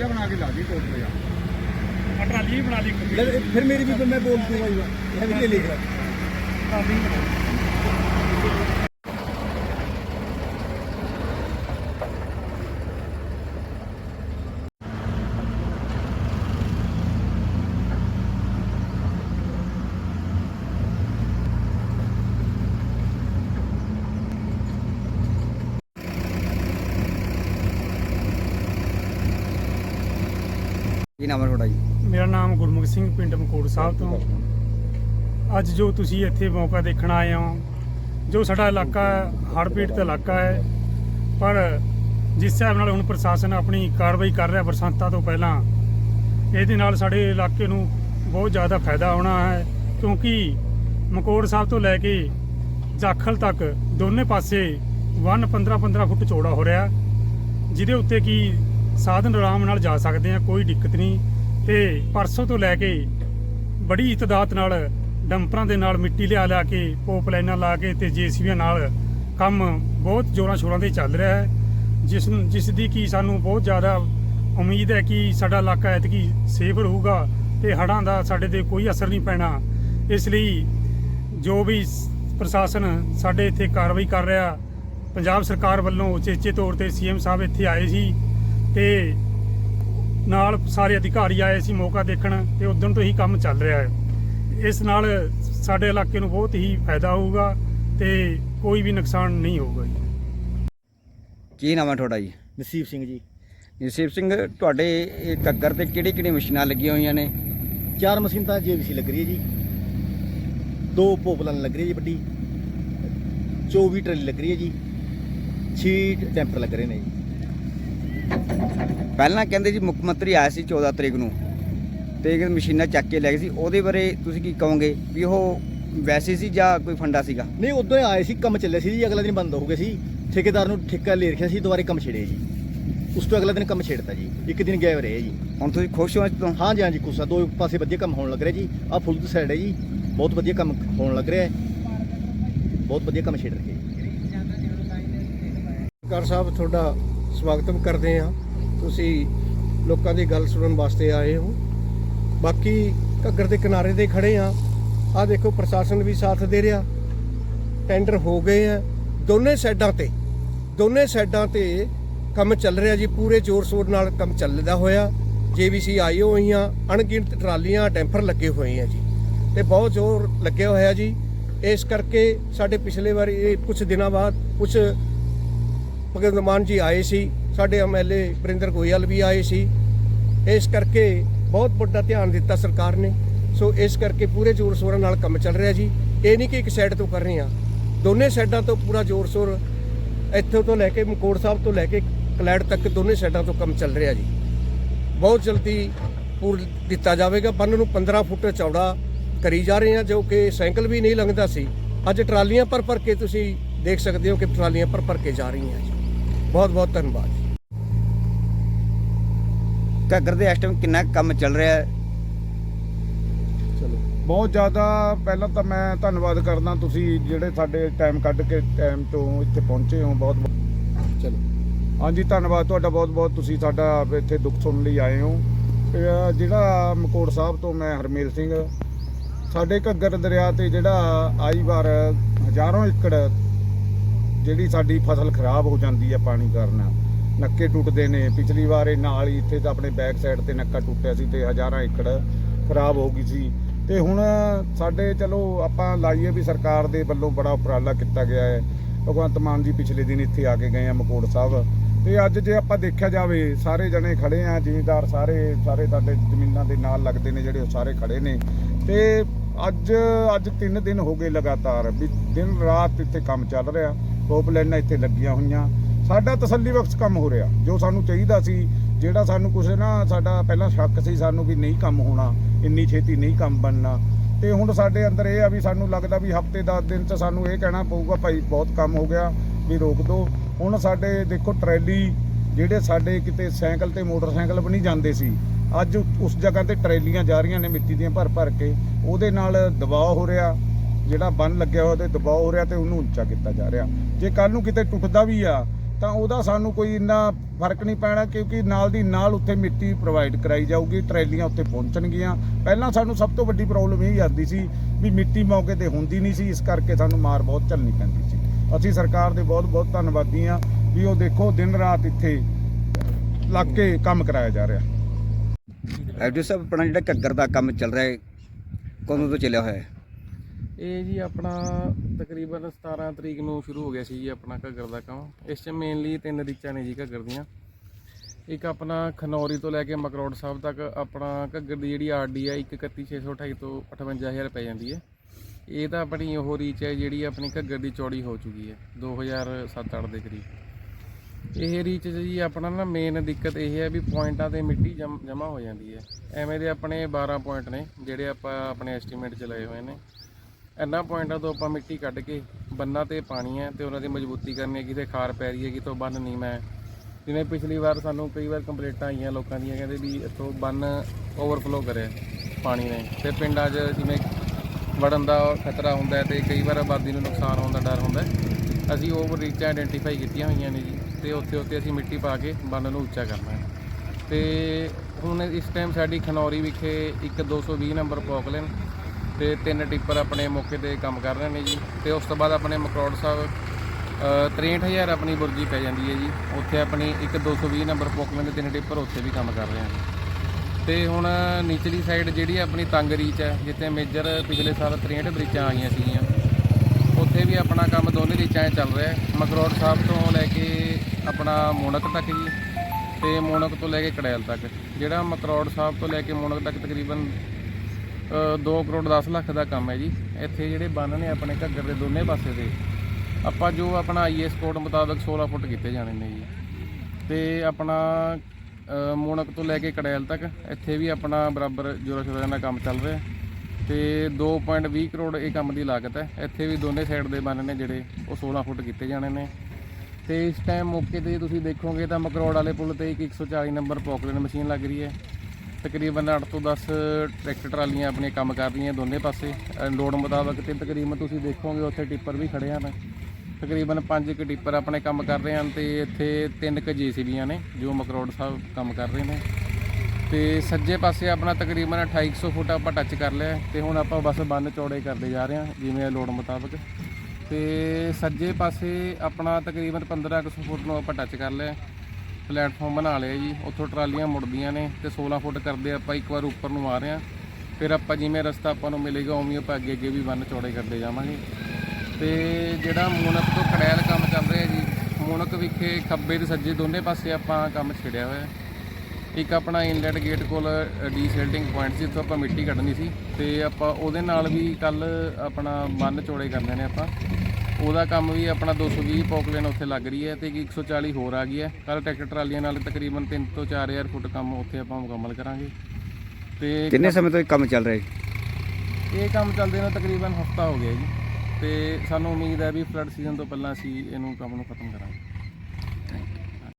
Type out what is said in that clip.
ਵਧੀਆ ਬਣਾ ਕੇ ਲਾ ਦੀ ਕੋਟਲੇ ਆ ਟਰਾਲੀ ਵੀ ਬਣਾ ਦੀ ਫਿਰ ਮੇਰੀ ਵੀ ਮੈਂ ਬੋਲ ਦੂੰਗਾ ਇਹ ਵੀ ਲਿਖ ਲੈ ਟਰਾਲੀ ਬਣਾ ਲਈ। ਕੀ ਨਾਮ ਹੈ ਤੁਹਾਡਾ ਜੀ? ਮੇਰਾ ਨਾਮ ਗੁਰਮੁਖ ਸਿੰਘ, ਪਿੰਡ ਮਕੋੜ ਸਾਹਿਬ ਤੋਂ। ਅੱਜ ਜੋ ਤੁਸੀਂ ਇੱਥੇ ਮੌਕਾ ਦੇਖਣ ਆਏ ਹੋ, ਜੋ ਸਾਡਾ ਇਲਾਕਾ ਹੜ੍ਹ ਪੀੜਤ ਇਲਾਕਾ ਹੈ, ਪਰ ਜਿਸ ਹਿਸਾਬ ਨਾਲ ਹੁਣ ਪ੍ਰਸ਼ਾਸਨ ਆਪਣੀ ਕਾਰਵਾਈ ਕਰ ਰਿਹਾ ਬਰਸਾਤਾਂ ਤੋਂ ਪਹਿਲਾਂ, ਇਹਦੇ ਨਾਲ ਸਾਡੇ ਇਲਾਕੇ ਨੂੰ ਬਹੁਤ ਜ਼ਿਆਦਾ ਫਾਇਦਾ ਹੋਣਾ ਹੈ, ਕਿਉਂਕਿ ਮਕੋੜ ਸਾਹਿਬ ਤੋਂ ਲੈ ਕੇ ਜਾਖਲ ਤੱਕ ਦੋਨੇ ਪਾਸੇ ਵਨ 15 15 ਫੁੱਟ ਚੌੜਾ ਹੋ ਰਿਹਾ, ਜਿਹਦੇ ਉੱਤੇ ਕੀ ਸਾਧਨ ਆਰਾਮ ਨਾਲ ਜਾ ਸਕਦੇ ਆ ਕੋਈ ਦਿੱਕਤ ਨਹੀਂ। ਤੇ ਪਰਸੋਂ ਤੋਂ ਲੈ ਕੇ ਬੜੀ ਇਤਦਾਦ ਨਾਲ ਡੰਪਰਾਂ ਦੇ ਨਾਲ ਮਿੱਟੀ ਲਿਆ ਲਿਆ ਕੇ, ਪੋਪ ਲਾਈਨਾਂ ਲਾ ਕੇ ਤੇ ਜੀਸੀਬੀਆਂ ਨਾਲ ਕੰਮ ਬਹੁਤ ਜ਼ੋਰਾਂ ਸ਼ੋਰਾਂ ਦੇ ਚੱਲ ਰਿਹਾ ਹੈ। ਜਿਸ ਜਿਸ ਦੀ ਕੀ ਸਾਨੂੰ ਬਹੁਤ ਜ਼ਿਆਦਾ ਉਮੀਦ ਹੈ ਕਿ ਸਾਡਾ ਇਲਾਕਾ ਐਤਕੀ ਸੇਫ ਰਹੂਗਾ ਤੇ ਹੜ੍ਹਾਂ ਦਾ ਸਾਡੇ ਤੇ ਕੋਈ ਅਸਰ ਨਹੀਂ ਪੈਣਾ। ਇਸ ਲਈ ਜੋ ਵੀ ਪ੍ਰਸ਼ਾਸਨ ਸਾਡੇ ਇੱਥੇ ਕਾਰਵਾਈ ਕਰ ਰਿਹਾ, ਪੰਜਾਬ ਸਰਕਾਰ ਵੱਲੋਂ ਉਚੇਚੇ ਤੌਰ ਤੇ ਸੀਐਮ ਸਾਹਿਬ ਇੱਥੇ ਆਏ ਸੀ। ਤੇ ਨਾਲ ਸਾਰੇ ਅਧਿਕਾਰੀ ਆਏ ਸੀ ਮੌਕਾ ਦੇਖਣ ਤੇ ਉਦੋਂ ਤੋਂ ਹੀ ਕੰਮ ਚੱਲ ਰਿਹਾ ਹੈ। ਇਸ ਨਾਲ ਸਾਡੇ ਇਲਾਕੇ ਨੂੰ ਬਹੁਤ ਹੀ ਫਾਇਦਾ ਹੋਊਗਾ ਤੇ ਕੋਈ ਵੀ ਨੁਕਸਾਨ ਨਹੀਂ ਹੋਊਗਾ ਜੀ। ਕੀ ਨਾਮ ਹੈ ਤੁਹਾਡਾ ਜੀ? ਨਸੀਬ ਸਿੰਘ ਜੀ। ਨਸੀਬ ਸਿੰਘ ਤੁਹਾਡੇ ਇਹ ਘੱਗਰ ਤੇ ਕਿਹੜੀ ਕਿਹੜੀ ਮਸ਼ੀਨਾਂ ਲੱਗੀਆਂ ਹੋਈਆਂ ਨੇ? ਚਾਰ ਮਸ਼ੀਨ ਤਾਂ ਜੇ ਜੀਵੀਸੀ ਲੱਗ ਰਹੀ ਹੈ ਜੀ। ਦੋ ਪੋਪਲਨ ਲੱਗ ਰਹੀ ਹੈ ਜੀ ਵੱਡੀ। 24 ਟਰਲੀ ਲੱਗ ਰਹੀ ਹੈ ਜੀ। 6 ਡੈਂਪਰ ਲੱਗ ਰਹੇ ਨੇ ਜੀ। ਪਹਿਲਾਂ ਕਹਿੰਦੇ ਜੀ ਮੁੱਖ ਮੰਤਰੀ ਆਇਆ ਸੀ 14 ਤਰੀਕ ਨੂੰ ਤੇ ਇਹ ਮਸ਼ੀਨਾਂ ਚੱਕ ਕੇ ਲੈ ਗਏ ਸੀ। ਉਹਦੇ ਬਾਰੇ ਤੁਸੀਂ ਕੀ ਕਹੋਗੇ ਵੀ ਉਹ ਵੈਸੇ ਸੀ ਜਾਂ ਕੋਈ ਫੰਡਾ ਸੀਗਾ? ਨਹੀਂ ਉਦੋਂ ਹੀ ਆਏ ਸੀ ਕੰਮ ਚੱਲੇ ਸੀ ਜੀ ਅਗਲੇ ਦਿਨ ਬੰਦ ਹੋ ਗਏ ਸੀ। ਠੇਕੇਦਾਰ ਨੂੰ ਠੇਕਾ ਲੈ ਰੱਖਿਆ ਸੀ ਦੁਬਾਰੇ ਕੰਮ ਛੇੜੇ ਜੀ। ਉਸ ਤੋਂ ਅਗਲੇ ਦਿਨ ਕੰਮ ਛੇੜਤਾ ਜੀ। ਇੱਕ ਦਿਨ ਗਏ ਰਹੇ ਜੀ। ਹੁਣ ਤੁਸੀਂ ਖੁਸ਼ ਹੋ ਇਸ ਤੋਂ? ਹਾਂਜੀ ਹਾਂਜੀ ਕੁਸਾ ਦੋ ਪਾਸੇ ਵਧੀਆ ਕੰਮ ਹੋਣ ਲੱਗ ਰਿਹਾ ਜੀ। ਆ ਫੁੱਲ ਦੀ ਸਾਈਡ ਹੈ ਜੀ। ਬਹੁਤ ਵਧੀਆ ਕੰਮ ਹੋਣ ਲੱਗ ਰਿਹਾ ਹੈ। ਬਹੁਤ ਵਧੀਆ ਕੰਮ ਛੇੜ ਰਹੇ ਕਰ ਸਾਹਿਬ ਤੁਹਾਡਾ ਸਵਾਗਤਮ ਕਰਦੇ ਹਾਂ। ਤੁਸੀਂ ਲੋਕਾਂ ਦੀ ਗੱਲ ਸੁਣਨ ਵਾਸਤੇ ਆਏ ਹੋ। ਬਾਕੀ ਘੱਗਰ ਦੇ ਕਿਨਾਰੇ ਤੇ ਖੜੇ ਆ ਆ ਦੇਖੋ, ਪ੍ਰਸ਼ਾਸਨ ਵੀ ਸਾਥ ਦੇ ਰਿਹਾ। ਟੈਂਡਰ ਹੋ ਗਏ ਆ ਦੋਨੇ ਸਾਈਡਾਂ ਤੇ, ਦੋਨੇ ਸਾਈਡਾਂ ਤੇ ਕੰਮ ਚੱਲ ਰਿਹਾ ਜੀ। ਪੂਰੇ ਜ਼ੋਰ ਸ਼ੋਰ ਨਾਲ ਕੰਮ ਚੱਲਦਾ ਹੋਇਆ। ਜੇਬੀਸੀ ਆਈ ਹੋਈਆਂ, ਅਣਗਿਣਤ ਟਰਾਲੀਆਂ ਟੈਂਪਰ ਲੱਗੇ ਹੋਏ ਆ ਜੀ। ਤੇ ਬਹੁਤ ਜ਼ੋਰ ਲੱਗਿਆ ਹੋਇਆ ਜੀ। ਇਸ ਕਰਕੇ ਸਾਡੇ ਪਿਛਲੇ ਵਾਰੀ, ਇਹ ਕੁਝ ਦਿਨਾਂ ਬਾਅਦ ਕੁਝ ਭਗਵੰਤ ਮਾਨ ਜੀ ਆਏ ਸੀ, ਸਾਡੇ ਐਮਐਲਏ ਬਰਿੰਦਰ ਗੋਇਲ ਵੀ ਆਏ ਸੀ। ਇਸ ਕਰਕੇ ਬਹੁਤ ਵੱਡਾ ਧਿਆਨ ਦਿੱਤਾ ਸਰਕਾਰ ਨੇ। ਸੋ ਇਸ ਕਰਕੇ ਪੂਰੇ ਜ਼ੋਰ ਸ਼ੋਰਾਂ ਨਾਲ ਕੰਮ ਚੱਲ ਰਿਹਾ ਜੀ। ਇਹ ਨਹੀਂ ਕਿ ਇੱਕ ਸਾਈਡ ਤੋਂ ਕਰ ਰਹੇ ਆ ਦੋਨੇ ਸਾਈਡਾਂ ਤੋਂ ਪੂਰਾ ਜ਼ੋਰ ਸ਼ੋਰ ਇੱਥੋਂ ਤੋਂ ਲੈ ਕੇ ਮਕੋੜ ਸਾਹਿਬ ਤੋਂ ਲੈ ਕੇ ਕਲੈੜ ਤੱਕ ਦੋਨੇ ਸਾਈਡਾਂ ਤੋਂ ਕੰਮ ਚੱਲ ਰਿਹਾ ਜੀ। ਬਹੁਤ ਜਲਦੀ ਪੂਰ ਦਿੱਤਾ ਜਾਵੇਗਾ। ਬੰਨ ਨੂੰ 15 ਫੁੱਟ ਚੌੜਾ ਕਰੀ ਜਾ ਰਹੇ ਆ ਜੋ ਕਿ ਸਾਈਕਲ ਵੀ ਨਹੀਂ ਲੰਘਦਾ ਸੀ। ਅੱਜ ਟਰਾਲੀਆਂ ਪਰ ਭਰ ਕੇ ਤੁਸੀਂ ਦੇਖ ਸਕਦੇ ਹੋ ਕਿ ਟਰਾਲੀਆਂ ਪਰ ਭਰ ਕੇ ਜਾ ਰਹੀਆਂ ਜੀ। ਬਹੁਤ ਬਹੁਤ ਧੰਨਵਾਦ। ਘੱਗਰ ਦੇ ਇਸ ਟਾਈਮ ਕਿੰਨਾ ਕੰਮ ਚੱਲ ਰਿਹਾ ਹੈ? ਚਲੋ ਬਹੁਤ ਜ਼ਿਆਦਾ ਪਹਿਲਾਂ ਤਾਂ ਮੈਂ ਧੰਨਵਾਦ ਕਰਦਾ ਤੁਸੀਂ ਜਿਹੜੇ ਸਾਡੇ ਟਾਈਮ ਕੱਢ ਕੇ ਟਾਈਮ ਤੋਂ ਇੱਥੇ ਪਹੁੰਚੇ ਹੋ ਬਹੁਤ ਬਹੁਤ। ਚਲੋ। ਹਾਂਜੀ ਧੰਨਵਾਦ ਤੁਹਾਡਾ ਬਹੁਤ ਬਹੁਤ ਤੁਸੀਂ ਸਾਡਾ ਇੱਥੇ ਦੁੱਖ ਸੁਣਨ ਲਈ ਆਏ ਹੋ। ਜਿਹੜਾ ਮਕੋੜ ਸਾਹਿਬ ਤੋਂ ਮੈਂ ਹਰਮੇਲ ਸਿੰਘ ਸਾਡੇ ਘੱਗਰ ਦਰਿਆ ਤੇ ਜਿਹੜਾ ਆਈ ਵਾਰ ਹਜ਼ਾਰਾਂ ਏਕੜ ਜਿਹੜੀ ਸਾਡੀ ਫਸਲ ਖਰਾਬ ਹੋ ਜਾਂਦੀ ਹੈ ਪਾਣੀ ਕਾਰਨ, ਨੱਕੇ ਟੁੱਟਦੇ ਨੇ। ਪਿਛਲੀ ਵਾਰ ਇਹ ਨਾਲ ਹੀ ਇੱਥੇ ਤਾਂ ਆਪਣੇ ਬੈਕ ਸਾਈਡ ਤੇ ਨੱਕਾ ਟੁੱਟਿਆ ਸੀ ਤੇ ਹਜ਼ਾਰਾਂ ਏਕੜ ਖਰਾਬ ਹੋ ਗਈ ਸੀ। ਤੇ ਹੁਣ ਸਾਡੇ ਚਲੋ ਆਪਾਂ ਲਾਈਏ ਵੀ ਸਰਕਾਰ ਦੇ ਵੱਲੋਂ ਬੜਾ ਉਪਰਾਲਾ ਕੀਤਾ ਗਿਆ ਹੈ। ਭਗਵੰਤ ਮਾਨ ਜੀ ਪਿਛਲੇ ਦਿਨ ਇੱਥੇ ਆ ਕੇ ਗਏ ਆ ਮਕੋੜ ਸਾਹਿਬ। ਤੇ ਅੱਜ ਜੇ ਆਪਾਂ ਦੇਖਿਆ ਜਾਵੇ, ਸਾਰੇ ਜਣੇ ਖੜੇ ਆ, ਜ਼ਿਮੀਂਦਾਰ ਸਾਰੇ ਸਾਰੇ ਸਾਡੇ ਜ਼ਮੀਨਾਂ ਦੇ ਨਾਲ ਲੱਗਦੇ ਨੇ ਜਿਹੜੇ ਉਹ ਸਾਰੇ ਖੜੇ ਨੇ। ਤੇ ਅੱਜ ਅੱਜ 3 ਦਿਨ ਹੋ ਗਏ ਲਗਾਤਾਰ, ਵੀ ਦਿਨ ਰਾਤ ਇੱਥੇ ਕੰਮ ਚੱਲ ਰਿਹਾ। ਟੋਪਲਾਈਨਾਂ ਇੱਥੇ ਲੱਗੀਆਂ ਹੋਈਆਂ। ਸਾਡਾ ਤਸੱਲੀ ਬਖਸ਼ ਕੰਮ ਹੋ ਰਿਹਾ। ਜੋ ਸਾਨੂੰ ਚਾਹੀਦਾ ਸੀ, ਜਿਹੜਾ ਸਾਨੂੰ ਕੁਛ ਨਾ, ਸਾਡਾ ਪਹਿਲਾਂ ਸ਼ੱਕ ਸੀ ਸਾਨੂੰ ਵੀ ਨਹੀਂ ਕੰਮ ਹੋਣਾ, ਇੰਨੀ ਛੇਤੀ ਨਹੀਂ ਕੰਮ ਬਣਨਾ। ਤੇ ਹੁਣ ਸਾਡੇ ਅੰਦਰ ਇਹ ਆ ਵੀ ਸਾਨੂੰ ਲੱਗਦਾ ਵੀ ਹਫ਼ਤੇ 10 ਦਿਨ ਚ ਸਾਨੂੰ ਇਹ ਕਹਿਣਾ ਪਊਗਾ, ਭਾਈ ਬਹੁਤ ਕੰਮ ਹੋ ਗਿਆ, ਵੀ ਰੋਕ ਦਿਓ ਹੁਣ ਸਾਡੇ ਦੇਖੋ ਟਰੈਲੀ, ਜਿਹੜੇ ਸਾਡੇ ਕਿਤੇ ਸਾਈਕਲ ਤੇ ਮੋਟਰਸਾਈਕਲ ਵੀ ਨਹੀਂ ਜਾਂਦੇ ਸੀ, ਅੱਜ ਉਸ ਜਗ੍ਹਾ ਤੇ ਟਰੈਲੀਆਂ ਜਾ ਰਹੀਆਂ ਨੇ ਮਿੱਟੀ ਦੀਆਂ ਭਰ ਭਰ ਕੇ। ਉਹਦੇ ਨਾਲ ਦਬਾਅ ਹੋ ਰਿਹਾ। ਜਿਹੜਾ ਬੰਨ ਲੱਗਿਆ ਹੋਇਆ ਉਹਦੇ ਦਬਾਅ ਹੋ ਰਿਹਾ ਤੇ ਉਹਨੂੰ ਉੱਚਾ ਕੀਤਾ ਜਾ ਰਿਹਾ। ਜੇ ਕੱਲ ਨੂੰ ਕਿਤੇ ਟੁੱਟਦਾ ਵੀ ਆ, ਤਾਂ ਉਹਦਾ ਸਾਨੂੰ ਕੋਈ ਇੰਨਾ ਫ਼ਰਕ ਨਹੀਂ ਪੈਣਾ ਕਿਉਂਕਿ ਨਾਲ ਦੀ ਨਾਲ ਉੱਥੇ ਮਿੱਟੀ ਪ੍ਰੋਵਾਈਡ ਕਰਾਈ ਜਾਊਗੀ, ਟਰੈਲੀਆਂ ਉੱਥੇ ਪਹੁੰਚਣਗੀਆਂ। ਪਹਿਲਾਂ ਸਾਨੂੰ ਸਭ ਤੋਂ ਵੱਡੀ ਪ੍ਰੋਬਲਮ ਇਹ ਆਉਂਦੀ ਸੀ ਵੀ ਮਿੱਟੀ ਮੌਕੇ ਤੇ ਹੁੰਦੀ ਨਹੀਂ ਸੀ, ਇਸ ਕਰਕੇ ਸਾਨੂੰ ਮਾਰ ਬਹੁਤ ਝੱਲਣੀ ਪੈਂਦੀ ਸੀ। ਅਸੀਂ ਸਰਕਾਰ ਦੇ ਬਹੁਤ ਬਹੁਤ ਧੰਨਵਾਦੀ ਹਾਂ ਵੀ ਉਹ ਦੇਖੋ, ਦਿਨ ਰਾਤ ਇੱਥੇ ਲੱਗ ਕੇ ਕੰਮ ਕਰਾਇਆ ਜਾ ਰਿਹਾ। ਐਫਡੀ ਸਾਹਿਬ, ਆਪਣਾ ਜਿਹੜਾ ਘੱਗਰ ਦਾ ਕੰਮ ਚੱਲ ਰਿਹਾ ਹੈ, ਕਦੋਂ ਤੋਂ ਚੱਲਿਆ ਹੋਇਆ ਹੈ? ਇਹ ਜੀ ਆਪਣਾ ਤਕਰੀਬਨ 17 ਤਰੀਕ ਨੂੰ ਸ਼ੁਰੂ ਹੋ ਗਿਆ ਸੀ ਜੀ ਆਪਣਾ ਘੱਗਰ ਦਾ ਕੰਮ। ਇਸ 'ਚ ਮੇਨਲੀ ਤਿੰਨ ਰੀਚਾਂ ਨੇ ਜੀ ਘੱਗਰ ਦੀਆਂ। ਇੱਕ ਆਪਣਾ ਖਨੌਰੀ ਤੋਂ ਲੈ ਕੇ ਮਕਰੋੜ ਸਾਹਿਬ ਤੱਕ ਆਪਣਾ ਘੱਗਰ ਦੀ ਜਿਹੜੀ ਆਰਡੀ ਆ 131628 ਤੋਂ 58000 ਪੈ ਜਾਂਦੀ ਹੈ। ਇਹ ਤਾਂ ਆਪਣੀ ਉਹ ਰੀਚ ਹੈ ਜਿਹੜੀ ਆਪਣੀ ਘੱਗਰ ਦੀ ਚੌੜੀ ਹੋ ਚੁੱਕੀ ਹੈ 2007-8 ਦੇ ਕਰੀਬ। ਇਹ ਰੀਚ 'ਚ ਜੀ ਆਪਣਾ ਨਾ ਮੇਨ ਦਿੱਕਤ ਇਹ ਹੈ ਵੀ ਪੁਆਇੰਟਾਂ ਤੇ ਮਿੱਟੀ ਜਮ੍ਹਾਂ ਹੋ ਜਾਂਦੀ ਹੈ। ਐਵੇਂ ਦੇ ਆਪਣੇ 12 ਪੁਆਇੰਟ ਨੇ ਜਿਹੜੇ ਆਪਾਂ ਆਪਣੇ ਐਸਟੀਮੇਟ 'ਚ ਲਏ ਹੋਏ ਨੇ। ਇਹਨਾਂ ਪੁਆਇੰਟਾਂ ਤੋਂ ਆਪਾਂ ਮਿੱਟੀ ਕੱਢ ਕੇ ਬੰਨਾਂ ਤੇ ਪਾਣੀ ਹੈ ਤੇ ਉਹਨਾਂ ਦੀ ਮਜ਼ਬੂਤੀ ਕਰਨੀ ਹੈ ਕਿਤੇ ਖਾਰ ਪੈ ਰਹੀ ਹੈ ਕਿਤੋਂ ਬੰਨ ਨਹੀਂ ਮੈਂ। ਜਿਵੇਂ ਪਿਛਲੀ ਵਾਰ ਸਾਨੂੰ ਕਈ ਵਾਰ ਕੰਪਲੇਂਟਾਂ ਆਈਆਂ ਲੋਕਾਂ ਦੀਆਂ, ਕਹਿੰਦੇ ਵੀ ਇੱਥੋਂ ਬੰਨ ਓਵਰਫਲੋ ਕਰਿਆ ਪਾਣੀ ਨੇ। ਤੇ ਪਿੰਡਾਂ 'ਚ ਜਿਵੇਂ ਵੜਨ ਦਾ ਖਤਰਾ ਹੁੰਦਾ ਹੈ ਤੇ ਕਈ ਵਾਰ ਆਬਾਦੀ ਨੂੰ ਨੁਕਸਾਨ ਹੋਣ ਦਾ ਡਰ ਹੁੰਦਾ ਅਸੀਂ ਉਹ ਰੀਚਾਂ ਆਇਡੈਂਟੀਫਾਈ ਕੀਤੀਆਂ ਹੋਈਆਂ ਨੇ ਜੀ ਤੇ ਉੱਥੇ ਉੱਥੇ ਅਸੀਂ ਮਿੱਟੀ ਪਾ ਕੇ ਬੰਨ ਨੂੰ ਉੱਚਾ ਕਰਨਾ ਹੈ। ਤੇ ਹੁਣ ਇਸ ਟਾਈਮ ਸਾਡੀ ਖਨੌਰੀ ਵਿਖੇ ਇੱਕ 220 ਨੰਬਰ ਪੌਕਲਨ ਤੇ ਤਿੰਨ ਟਿੱਪਰ ਆਪਣੇ ਮੌਕੇ ਤੇ ਕੰਮ ਕਰ ਰਹੇ ਨੇ ਜੀ। ਤੇ ਉਸ ਤੋਂ ਬਾਅਦ ਆਪਣੇ ਮਕਰੋੜ ਸਾਹਿਬ ਅ, 63000 ਆਪਣੀ ਬੁਰਜੀ ਪੈ ਜਾਂਦੀ ਹੈ ਜੀ। ਉੱਥੇ ਆਪਣੀ ਇੱਕ 220 ਨੰਬਰ ਪੌਕਲਨ ਦੇ ਤਿੰਨ ਟਿੱਪਰ ਉੱਥੇ ਵੀ ਕੰਮ ਕਰ ਰਹੇ ਹਨ ਤੇ ਹੁਣ ਨੀਚਲੀ ਸਾਈਡ ਜਿਹੜੀ ਆਪਣੀ ਤੰਗ ਰੀਚ ਹੈ ਜਿੱਥੇ ਮੇਜਰ ਪਿਛਲੇ ਸਾਲ 63 ਬ੍ਰਿਜਾਂ ਆਈਆਂ ਸੀਗੀਆਂ ਉੱਥੇ ਵੀ ਆਪਣਾ ਕੰਮ ਦੋਨੇ ਰੀਚਾਂ ਚੱਲ ਰਿਹਾ ਹੈ। ਮਕਰੋੜ ਸਾਹਿਬ ਤੋਂ ਲੈ ਕੇ ਆਪਣਾ ਮੋਨਕ ਤੱਕ ਜੀ ਤੇ ਮੋਨਕ ਤੋਂ ਲੈ ਕੇ ਕੜੈਲ ਤੱਕ। ਜਿਹੜਾ ਮਕਰੋੜ ਸਾਹਿਬ ਤੋਂ ਲੈ ਕੇ ਮੋਨਕ ਤੱਕ ਤਕਰੀਬਨ 2 ਕਰੋੜ 10 ਲੱਖ ਦਾ ਕੰਮ ਹੈ ਜੀ। ਇੱਥੇ ਜਿਹੜੇ ਬੰਨ ਨੇ ਆਪਣੇ ਘੱਗਰ ਦੇ ਦੋਨੇ ਪਾਸੇ ਦੇ ਆਪਾਂ ਜੋ ਆਪਣਾ ਆਈਐਸ ਕੋਡ ਮੁਤਾਬਕ 16 ਫੁੱਟ ਕੀਤੇ ਜਾਣੇ ਨੇ ਜੀ। ਤੇ ਆਪਣਾ ਅ, ਤੋਂ ਲੈ ਕੇ ਕੜੈਲ ਤੱਕ ਇੱਥੇ ਵੀ ਆਪਣਾ ਬਰਾਬਰ ਜੋਰਾ ਸ਼ੋਰਾ ਨਾਲ ਕੰਮ ਚੱਲ ਰਿਹਾ। ਹੈ ਤੇ 2.20 ਕਰੋੜ ਇਹ ਕੰਮ ਦੀ ਲਾਗਤ ਹੈ। ਇੱਥੇ ਵੀ ਦੋਨੇ ਸਾਈਡ ਦੇ ਬੰਨ ਨੇ ਜਿਹੜੇ ਉਹ 16 ਫੁੱਟ ਕੀਤੇ ਜਾਣੇ ਨੇ। ਤੇ ਇਸ ਟਾਈਮ ਮੌਕੇ ਤੇ ਤੁਸੀਂ ਦੇਖੋਗੇ ਤਾਂ ਮਕਰੋੜ ਵਾਲੇ ਪੁਲ ਤੇ ਇੱਕ 140 ਨੰਬਰ ਪੋਕਲੇਨ ਮਸ਼ੀਨ ਲੱਗ ਰਹੀ ਹੈ। ਤਕਰੀਬਨ 8 ਤੋਂ 10 ਟਰੈਕਟਰ ਟਰਾਲੀਆਂ ਆਪਣੇ ਕੰਮ ਕਰ ਰਹੀਆਂ ਦੋਨੇ ਪਾਸੇ। ਅ, ਲੋਡ ਮੁਤਾਬਕ ਤੇ ਤਕਰੀਬਨ ਤੁਸੀਂ ਦੇਖੋਗੇ ਉੱਥੇ ਟਿੱਪਰ ਵੀ ਖੜੇ ਹਨ। ਤਕਰੀਬਨ 5 ਕੁ ਟਿੱਪਰ ਆਪਣੇ ਕੰਮ ਕਰ ਰਹੇ ਹਨ ਤੇ ਇੱਥੇ 3 ਕੁ ਜੀਸੀਬੀਆਂ ਨੇ ਜੋ ਮਕਰੋੜ ਸਾਹਿਬ ਕੰਮ ਕਰ ਰਹੇ ਨੇ। ਤੇ ਸੱਜੇ ਪਾਸੇ ਆਪਣਾ ਤਕਰੀਬਨ 2800 ਫੁੱਟ ਆਪਾਂ ਟੱਚ ਕਰ ਲਿਆ ਹੈ ਤੇ ਹੁਣ ਆਪਾਂ ਬਸ ਬੰਨ ਚੌੜੇ ਕਰਦੇ ਜਾ ਰਹੇ ਹਾਂ ਜਿਵੇਂ ਲੋਡ ਮੁਤਾਬਕ। ਤੇ ਸੱਜੇ ਪਾਸੇ ਆਪਣਾ ਤਕਰੀਬਨ 1500 ਫੁੱਟ ਨੂੰ ਆਪਾਂ ਟੱਚ ਕਰ ਲਿਆ ਪਲੇਟਫਾਰਮ ਬਣਾ ਲਿਆ ਜੀ, ਉੱਥੋਂ ਟਰਾਲੀਆਂ ਮੁੜਦੀਆਂ ਨੇ ਤੇ 16 ਫੁੱਟ ਕਰਦੇ ਆਪਾਂ ਇੱਕ ਵਾਰ ਉੱਪਰ ਨੂੰ ਆ ਰਹੇ ਹਾਂ। ਫਿਰ ਆਪਾਂ ਜਿਵੇਂ ਰਸਤਾ ਆਪਾਂ ਨੂੰ ਮਿਲੇਗਾ, ਉਵੇਂ ਆਪਾਂ ਅੱਗੇ ਅੱਗੇ ਵੀ ਬੰਨ ਚੌੜੇ ਕਰਦੇ ਜਾਵਾਂਗੇ। ਤੇ ਜਿਹੜਾ ਮੋਨਕ ਤੋਂ ਕੜੈਲ ਕੰਮ ਚੱਲ ਰਿਹਾ ਜੀ ਮੋਨਕ ਵਿਖੇ ਖੱਬੇ ਤੇ ਸੱਜੇ ਦੋਨੇ ਪਾਸੇ ਆਪਾਂ ਕੰਮ ਛਿੜਿਆ ਹੋਇਆ। ਇੱਕ ਆਪਣਾ ਇਨਲੈਟ ਗੇਟ ਕੋਲ ਡੀਸੈਲਟਿੰਗ ਪੁਆਇੰਟ ਸੀ ਜਿੱਥੋਂ ਆਪਾਂ ਮਿੱਟੀ ਕੱਢਣੀ ਸੀ ਤੇ ਆਪਾਂ ਉਹਦੇ ਨਾਲ ਵੀ ਕੱਲ ਆਪਣਾ ਬੰਨ ਚੌੜੇ ਕਰਨੇ ਨੇ ਆਪਾਂ। ਉਹਦਾ ਕੰਮ ਵੀ ਆਪਣਾ 220 ਪੌਕਲੇਨ ਉੱਥੇ ਲੱਗ ਰਹੀ ਹੈ ਤੇ ਇੱਕ 140 ਹੋਰ ਆ ਗਈ ਹੈ। ਕੱਲ ਟਰੈਕਟਰ ਟਰਾਲੀਆਂ ਨਾਲ ਤਕਰੀਬਨ 3 ਤੋਂ 4000 ਫੁੱਟ ਕੰਮ ਉੱਥੇ ਆਪਾਂ ਮੁਕੰਮਲ ਕਰਾਂਗੇ। ਤੇ ਕਿੰਨੇ ਸਮੇਂ ਤੋਂ ਇਹ ਕੰਮ ਚੱਲ ਰਿਹਾ ਹੈ ਇਹ ਕੰਮ ਚੱਲਦੇ ਨੂੰ ਤਕਰੀਬਨ ਹਫਤਾ ਹੋ ਗਿਆ ਜੀ। ਤੇ ਸਾਨੂੰ ਉਮੀਦ ਹੈ ਵੀ ਫਲੱਡ ਸੀਜ਼ਨ ਤੋਂ ਪਹਿਲਾਂ ਅਸੀਂ ਇਹਨੂੰ ਕੰਮ ਨੂੰ ਖਤਮ ਕਰਾਂਗੇ।